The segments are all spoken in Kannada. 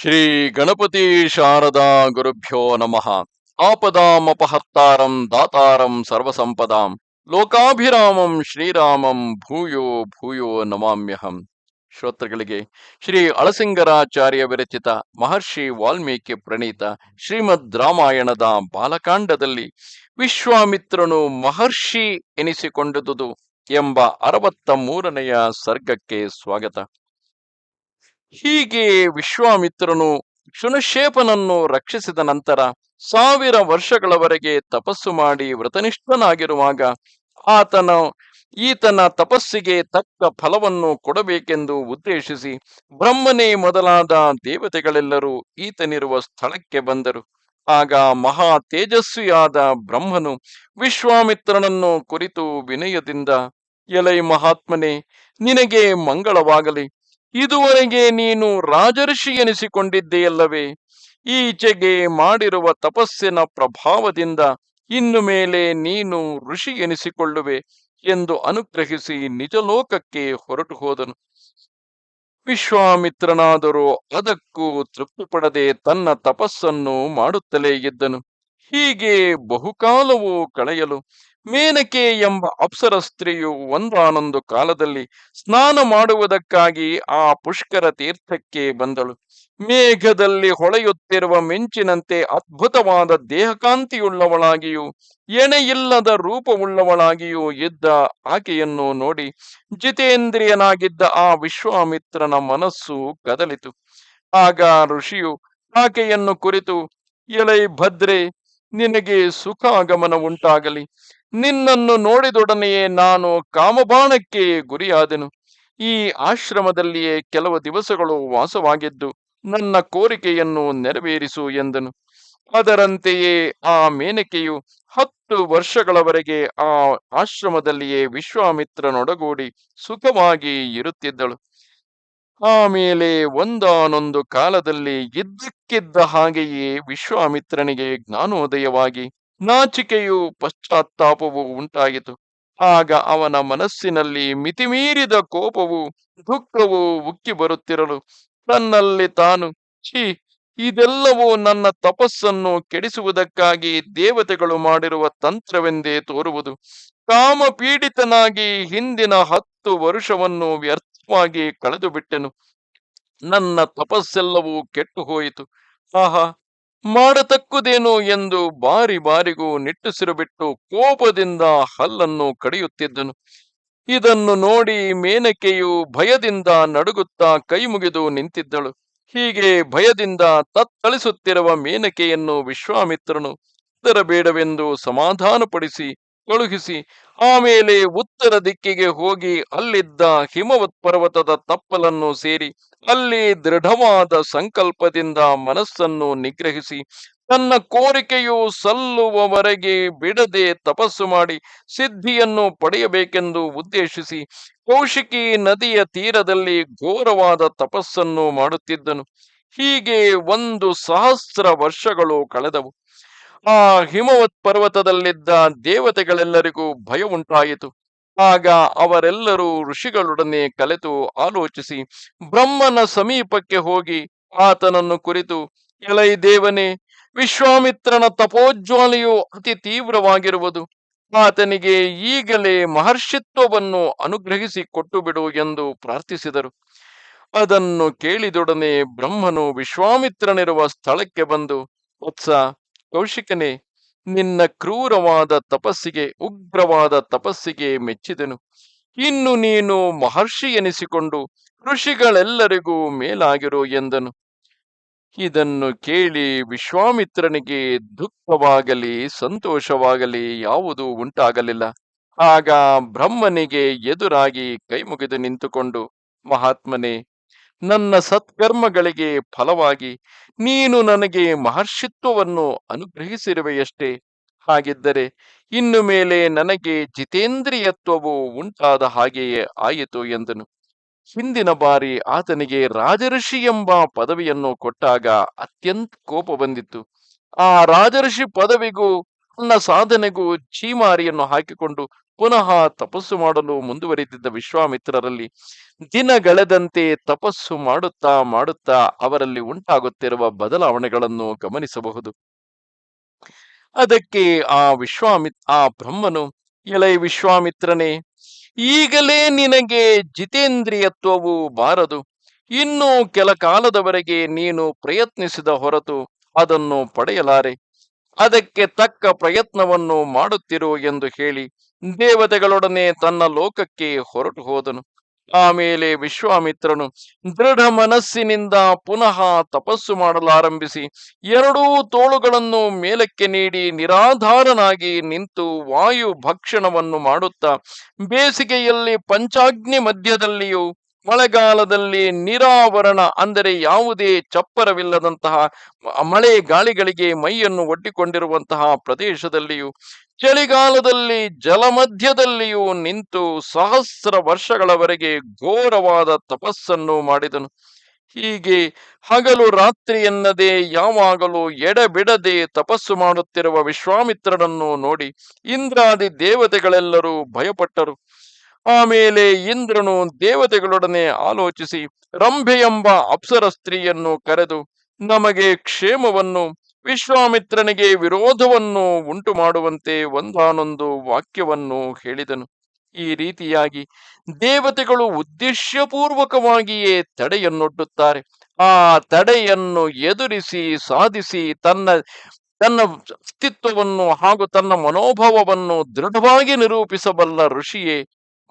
ಶ್ರೀ ಗಣಪತಿ ಶಾರದಾ ಗುರುಭ್ಯೋ ನಮಃ. ಆಪದಾಮಪಹರ್ತಾರಂ ದಾತಾರಂ ಸರ್ವಸಂಪದಾಂ. ಲೋಕಾಭಿರಾಮಂ ಶ್ರೀರಾಮಂ ಭೂಯೋ ಭೂಯೋ ನಮಾಮ್ಯಹಂ. ಶ್ರೋತೃಗಳಿಗೆ ಶ್ರೀ ಅಳಸಿಂಗರಾಚಾರ್ಯ ವಿರಚಿತ ಮಹರ್ಷಿ ವಾಲ್ಮೀಕಿ ಪ್ರಣೀತ ಶ್ರೀಮದ್ ರಾಮಾಯಣದ ಬಾಲಕಾಂಡದಲ್ಲಿ ವಿಶ್ವಾಮಿತ್ರನು ಮಹರ್ಷಿ ಎನಿಸಿಕೊಂಡುದು ಎಂಬ ಅರವತ್ತ ಮೂರನೆಯ ಸರ್ಗಕ್ಕೆ ಸ್ವಾಗತ. ಹೀಗೆ ವಿಶ್ವಾಮಿತ್ರನು ಶುನಶೇಪನನ್ನು ರಕ್ಷಿಸಿದ ನಂತರ ಸಾವಿರ ವರ್ಷಗಳವರೆಗೆ ತಪಸ್ಸು ಮಾಡಿ ವ್ರತನಿಷ್ಠನಾಗಿರುವಾಗ ಆತನ, ಈತನ ತಪಸ್ಸಿಗೆ ತಕ್ಕ ಫಲವನ್ನು ಕೊಡಬೇಕೆಂದು ಉದ್ದೇಶಿಸಿ ಬ್ರಹ್ಮನೇ ಮೊದಲಾದ ದೇವತೆಗಳೆಲ್ಲರೂ ಈತನಿರುವ ಸ್ಥಳಕ್ಕೆ ಬಂದರು. ಆಗ ಮಹಾ ತೇಜಸ್ವಿಯಾದ ಬ್ರಹ್ಮನು ವಿಶ್ವಾಮಿತ್ರನನ್ನು ಕುರಿತು ವಿನಯದಿಂದ, ಎಲೈ ಮಹಾತ್ಮನೇ, ನಿನಗೆ ಮಂಗಳವಾಗಲಿ. ಇದುವರೆಗೆ ನೀನು ರಾಜಋಷಿ ಎನಿಸಿಕೊಂಡಿದ್ದೆಯಲ್ಲವೇ? ಈಚೆಗೆ ಮಾಡಿರುವ ತಪಸ್ಸಿನ ಪ್ರಭಾವದಿಂದ ಇನ್ನು ಮೇಲೆ ನೀನು ಋಷಿ ಎನಿಸಿಕೊಳ್ಳುವೆ ಎಂದು ಅನುಗ್ರಹಿಸಿ ನಿಜಲೋಕಕ್ಕೆ ಹೊರಟು ಹೋದನು ವಿಶ್ವಾಮಿತ್ರನಾದರೂ ಅದಕ್ಕೂ ತೃಪ್ತಿ ಪಡದೆ ತನ್ನ ತಪಸ್ಸನ್ನು ಮಾಡುತ್ತಲೇ ಇದ್ದನು. ಹೀಗೆ ಬಹುಕಾಲವೂ ಕಳೆಯಲು ಮೇನಕೆ ಎಂಬ ಅಪ್ಸರ ಸ್ತ್ರೀಯು ಒಂದಾನೊಂದು ಕಾಲದಲ್ಲಿ ಸ್ನಾನ ಮಾಡುವುದಕ್ಕಾಗಿ ಆ ಪುಷ್ಕರ ತೀರ್ಥಕ್ಕೆ ಬಂದಳು. ಮೇಘದಲ್ಲಿ ಹೊಳೆಯುತ್ತಿರುವ ಮಿಂಚಿನಂತೆ ಅದ್ಭುತವಾದ ದೇಹಕಾಂತಿಯುಳ್ಳವಳಾಗಿಯೂ, ಎಣೆಯಿಲ್ಲದ ರೂಪವುಳ್ಳವಳಾಗಿಯೂ ಇದ್ದ ಆಕೆಯನ್ನು ನೋಡಿ ಜಿತೇಂದ್ರಿಯನಾಗಿದ್ದ ಆ ವಿಶ್ವಾಮಿತ್ರನ ಮನಸ್ಸು ಕದಲಿತು. ಆಗ ಋಷಿಯು ಆಕೆಯನ್ನು ಕುರಿತು ಎಲೈ ಭದ್ರೆ ನಿನಗೆ ಸುಖಾಗಮನ ಉಂಟಾಗಲಿ. ನಿನ್ನನ್ನು ನೋಡಿದೊಡನೆಯೇ ನಾನು ಕಾಮಬಾಣಕ್ಕೆ ಗುರಿಯಾದೆನು. ಈ ಆಶ್ರಮದಲ್ಲಿಯೇ ಕೆಲವು ದಿವಸಗಳು ವಾಸವಾಗಿದ್ದು, ನನ್ನ ಕೋರಿಕೆಯನ್ನು ನೆರವೇರಿಸು ಎಂದನು. ಅದರಂತೆಯೇ ಆ ಮೇನಕೆಯು ಹತ್ತು ವರ್ಷಗಳವರೆಗೆ ಆ ಆಶ್ರಮದಲ್ಲಿಯೇ ವಿಶ್ವಾಮಿತ್ರನೊಡಗೂಡಿ ಸುಖವಾಗಿ ಇರುತ್ತಿದ್ದಳು. ಆಮೇಲೆ ಒಂದಾನೊಂದು ಕಾಲದಲ್ಲಿ ಇದ್ದಕ್ಕಿದ್ದ ಹಾಗೆಯೇ ವಿಶ್ವಾಮಿತ್ರನಿಗೆ ಜ್ಞಾನೋದಯವಾಗಿ ನಾಚಿಕೆಯು ಪಶ್ಚಾತ್ತಾಪವು ಉಂಟಾಯಿತು. ಆಗ ಅವನ ಮನಸ್ಸಿನಲ್ಲಿ ಮಿತಿಮೀರಿದ ಕೋಪವು ದುಃಖವು ಉಕ್ಕಿ ಬರುತ್ತಿರಲು ತನ್ನಲ್ಲಿ ತಾನು, ಛೀ, ಇದೆಲ್ಲವೂ ನನ್ನ ತಪಸ್ಸನ್ನು ಕೆಡಿಸುವುದಕ್ಕಾಗಿ ದೇವತೆಗಳು ಮಾಡಿರುವ ತಂತ್ರವೆಂದೇ ತೋರುವುದು. ಕಾಮಪೀಡಿತನಾಗಿ ಹಿಂದಿನ ಹತ್ತು ವರುಷವನ್ನು ವ್ಯರ್ಥವಾಗಿ ಕಳೆದು ಬಿಟ್ಟೆನು ನನ್ನ ತಪಸ್ಸೆಲ್ಲವೂ ಕೆಟ್ಟು ಹೋಯಿತು ಆಹಾ, ಮಾಡತಕ್ಕುದೇನು ಎಂದು ಬಾರಿ ಬಾರಿಗೂ ನಿಟ್ಟುಸಿರು ಬಿಟ್ಟು ಕೋಪದಿಂದ ಹಲ್ಲನ್ನು ಕಡಿಯುತ್ತಿದ್ದನು. ಇದನ್ನು ನೋಡಿ ಮೇನಕೆಯು ಭಯದಿಂದ ನಡುಗುತ್ತಾ ಕೈ ಮುಗಿದು ನಿಂತಿದ್ದಳು. ಹೀಗೆ ಭಯದಿಂದ ತತ್ತಳಿಸುತ್ತಿರುವ ಮೇನಕೆಯನ್ನು ವಿಶ್ವಾಮಿತ್ರನು ಬೇಡವೆಂದು ಸಮಾಧಾನಪಡಿಸಿ ಕಳುಹಿಸಿ, ಆಮೇಲೆ ಉತ್ತರ ದಿಕ್ಕಿಗೆ ಹೋಗಿ ಅಲ್ಲಿದ್ದ ಹಿಮವತ್ ಪರ್ವತದ ತಪ್ಪಲನ್ನು ಸೇರಿ ಅಲ್ಲಿ ದೃಢವಾದ ಸಂಕಲ್ಪದಿಂದ ಮನಸ್ಸನ್ನು ನಿಗ್ರಹಿಸಿ, ತನ್ನ ಕೋರಿಕೆಯು ಸಲ್ಲುವವರೆಗೆ ಬಿಡದೆ ತಪಸ್ಸು ಮಾಡಿ ಸಿದ್ಧಿಯನ್ನು ಪಡೆಯಬೇಕೆಂದು ಉದ್ದೇಶಿಸಿ, ಕೌಶಿಕಿ ನದಿಯ ತೀರದಲ್ಲಿ ಘೋರವಾದ ತಪಸ್ಸನ್ನು ಮಾಡುತ್ತಿದ್ದನು. ಹೀಗೆ ಒಂದು ಸಹಸ್ರ ವರ್ಷಗಳು ಕಳೆದವು. ಆ ಹಿಮವತ್ ಪರ್ವತದಲ್ಲಿದ್ದ ದೇವತೆಗಳೆಲ್ಲರಿಗೂ ಭಯ ಉಂಟಾಯಿತು. ಆಗ ಅವರೆಲ್ಲರೂ ಋಷಿಗಳೊಡನೆ ಕಲೆತು ಆಲೋಚಿಸಿ, ಬ್ರಹ್ಮನ ಸಮೀಪಕ್ಕೆ ಹೋಗಿ ಆತನನ್ನು ಕುರಿತು, ಎಲೈ ದೇವನೇ, ವಿಶ್ವಾಮಿತ್ರನ ತಪೋಜ್ವಾಲೆಯು ಅತಿ ತೀವ್ರವಾಗಿರುವುದು. ಆತನಿಗೆ ಈಗಲೇ ಮಹರ್ಷಿತ್ವವನ್ನು ಅನುಗ್ರಹಿಸಿ ಕೊಟ್ಟು ಬಿಡು ಎಂದು ಪ್ರಾರ್ಥಿಸಿದರು. ಅದನ್ನು ಕೇಳಿದೊಡನೆ ಬ್ರಹ್ಮನು ವಿಶ್ವಾಮಿತ್ರನಿರುವ ಸ್ಥಳಕ್ಕೆ ಬಂದು, ವತ್ಸ ಕೌಶಿಕನೇ, ನಿನ್ನ ಕ್ರೂರವಾದ ತಪಸ್ಸಿಗೆ, ಉಗ್ರವಾದ ತಪಸ್ಸಿಗೆ ಮೆಚ್ಚಿದೆನು. ಇನ್ನು ನೀನು ಮಹರ್ಷಿ ಎನಿಸಿಕೊಂಡು ಋಷಿಗಳೆಲ್ಲರಿಗೂ ಮೇಲಾಗಿರು ಎಂದನು. ಇದನ್ನು ಕೇಳಿ ವಿಶ್ವಾಮಿತ್ರನಿಗೆ ದುಃಖವಾಗಲಿ, ಸಂತೋಷವಾಗಲಿ ಯಾವುದೂ ಉಂಟಾಗಲಿಲ್ಲ. ಆಗ ಬ್ರಹ್ಮನಿಗೆ ಎದುರಾಗಿ ಕೈಮುಗಿದು ನಿಂತುಕೊಂಡು, ಮಹಾತ್ಮನೇ ನನ್ನ ಸತ್ಕರ್ಮಗಳಿಗೆ ಫಲವಾಗಿ ನೀನು ನನಗೆ ಮಹರ್ಷಿತ್ವವನ್ನು ಅನುಗ್ರಹಿಸಿರುವೆಯಷ್ಟೇ. ಹಾಗಿದ್ದರೆ ಇನ್ನು ಮೇಲೆ ನನಗೆ ಜಿತೇಂದ್ರಿಯತ್ವವು ಉಂಟಾದ ಹಾಗೆಯೇ ಆಯಿತು ಎಂದನು. ಹಿಂದಿನ ಬಾರಿ ಆತನಿಗೆ ರಾಜಋಷಿ ಎಂಬ ಪದವಿಯನ್ನು ಕೊಟ್ಟಾಗ ಅತ್ಯಂತ ಕೋಪ ಬಂದಿತ್ತು. ಆ ರಾಜಋಷಿ ಪದವಿಗೂ ತನ್ನ ಸಾಧನೆಗೂ ಚೀಮಾರಿಯನ್ನು ಹಾಕಿಕೊಂಡು ಪುನಃ ತಪಸ್ಸು ಮಾಡಲು ಮುಂದುವರಿದಿದ್ದ ವಿಶ್ವಾಮಿತ್ರರಲ್ಲಿ ದಿನಗಳೆದಂತೆ ತಪಸ್ಸು ಮಾಡುತ್ತಾ ಮಾಡುತ್ತಾ ಅವರಲ್ಲಿ ಉಂಟಾಗುತ್ತಿರುವ ಬದಲಾವಣೆಗಳನ್ನು ಗಮನಿಸಬಹುದು. ಅದಕ್ಕೆ ಆ ವಿಶ್ವಾಮಿ, ಆ ಬ್ರಹ್ಮನು ಎಲೈ ವಿಶ್ವಾಮಿತ್ರನೇ, ಈಗಲೇ ನಿನಗೆ ಜಿತೇಂದ್ರಿಯತ್ವವು ಬಾರದು. ಇನ್ನು ಕೆಲ ಕಾಲದವರೆಗೆ ನೀನು ಪ್ರಯತ್ನಿಸಿದ ಹೊರತು ಅದನ್ನು ಪಡೆಯಲಾರೆ. ಅದಕ್ಕೆ ತಕ್ಕ ಪ್ರಯತ್ನವನ್ನು ಮಾಡುತ್ತಿರು ಎಂದು ಹೇಳಿ ದೇವತೆಗಳೊಡನೆ ತನ್ನ ಲೋಕಕ್ಕೆ ಹೊರಟು ಹೋದನು. ಆಮೇಲೆ ವಿಶ್ವಾಮಿತ್ರನು ದೃಢ ಮನಸ್ಸಿನಿಂದ ಪುನಃ ತಪಸ್ಸು ಮಾಡಲಾರಂಭಿಸಿ ಎರಡೂ ತೋಳುಗಳನ್ನು ಮೇಲಕ್ಕೆ ನೀಡಿ ನಿರಾಧಾರನಾಗಿ ನಿಂತು ವಾಯು ಭಕ್ಷಣವನ್ನು ಮಾಡುತ್ತಾ ಬೇಸಿಗೆಯಲ್ಲಿ ಪಂಚಾಗ್ನಿ ಮಧ್ಯದಲ್ಲಿಯೂ ಮಳೆಗಾಲದಲ್ಲಿ ನಿರಾವರಣ ಅಂದರೆ ಯಾವುದೇ ಚಪ್ಪರವಿಲ್ಲದಂತಹ ಮಳೆ ಗಾಳಿಗಳಿಗೆ ಮೈಯನ್ನು ಒಡ್ಡಿಕೊಂಡಿರುವಂತಹ ಪ್ರದೇಶದಲ್ಲಿಯೂ, ಚಳಿಗಾಲದಲ್ಲಿ ಜಲಮಧ್ಯದಲ್ಲಿಯೂ ನಿಂತು ಸಹಸ್ರ ವರ್ಷಗಳವರೆಗೆ ಘೋರವಾದ ತಪಸ್ಸನ್ನು ಮಾಡಿದನು. ಹೀಗೆ ಹಗಲು ರಾತ್ರಿ ಎನ್ನದೆ ಯಾವಾಗಲೂ ಎಡಬಿಡದೆ ತಪಸ್ಸು ಮಾಡುತ್ತಿರುವ ವಿಶ್ವಾಮಿತ್ರನನ್ನು ನೋಡಿ ಇಂದ್ರಾದಿ ದೇವತೆಗಳೆಲ್ಲರೂ ಭಯಪಟ್ಟರು. ಆಮೇಲೆ ಇಂದ್ರನು ದೇವತೆಗಳೊಡನೆ ಆಲೋಚಿಸಿ ರಂಭೆ ಎಂಬ ಅಪ್ಸರ ಸ್ತ್ರೀಯನ್ನು ಕರೆದು ನಮಗೆ ಕ್ಷೇಮವನ್ನು, ವಿಶ್ವಾಮಿತ್ರನಿಗೆ ವಿರೋಧವನ್ನು ಉಂಟು ಮಾಡುವಂತೆ ಒಂದಾನೊಂದು ವಾಕ್ಯವನ್ನು ಹೇಳಿದನು. ಈ ರೀತಿಯಾಗಿ ದೇವತೆಗಳು ಉದ್ದೇಶಪೂರ್ವಕವಾಗಿಯೇ ತಡೆಯನ್ನೊಡ್ಡುತ್ತಾರೆ ಆ ತಡೆಯನ್ನು ಎದುರಿಸಿ, ಸಾಧಿಸಿ ತನ್ನ ತನ್ನ ಅಸ್ತಿತ್ವವನ್ನು ಹಾಗೂ ತನ್ನ ಮನೋಭಾವವನ್ನು ದೃಢವಾಗಿ ನಿರೂಪಿಸಬಲ್ಲ ಋಷಿಯೇ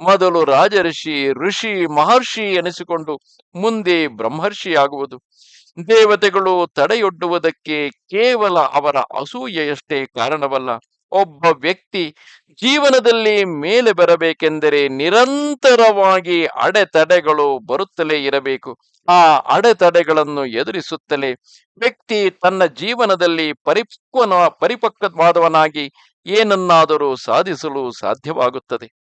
ಮೊದಲು ರಾಜಋಷಿ ಋಷಿ, ಮಹರ್ಷಿ ಎನಿಸಿಕೊಂಡು ಮುಂದೆ ಬ್ರಹ್ಮರ್ಷಿಯಾಗುವುದು. ದೇವತೆಗಳು ತಡೆಯೊಡ್ಡುವುದಕ್ಕೆ ಕೇವಲ ಅವರ ಅಸೂಯೆಯಷ್ಟೇ ಕಾರಣವಲ್ಲ. ಒಬ್ಬ ವ್ಯಕ್ತಿ ಜೀವನದಲ್ಲಿ ಮೇಲೆ ಬರಬೇಕೆಂದರೆ ನಿರಂತರವಾಗಿ ಅಡೆತಡೆಗಳು ಬರುತ್ತಲೇ ಇರಬೇಕು. ಆ ಅಡೆತಡೆಗಳನ್ನು ಎದುರಿಸುತ್ತಲೇ ವ್ಯಕ್ತಿ ತನ್ನ ಜೀವನದಲ್ಲಿ ಪರಿಪಕ್ವನ, ಪರಿಪಕ್ವವಾದವನಾಗಿ ಏನನ್ನಾದರೂ ಸಾಧಿಸಲು ಸಾಧ್ಯವಾಗುತ್ತದೆ.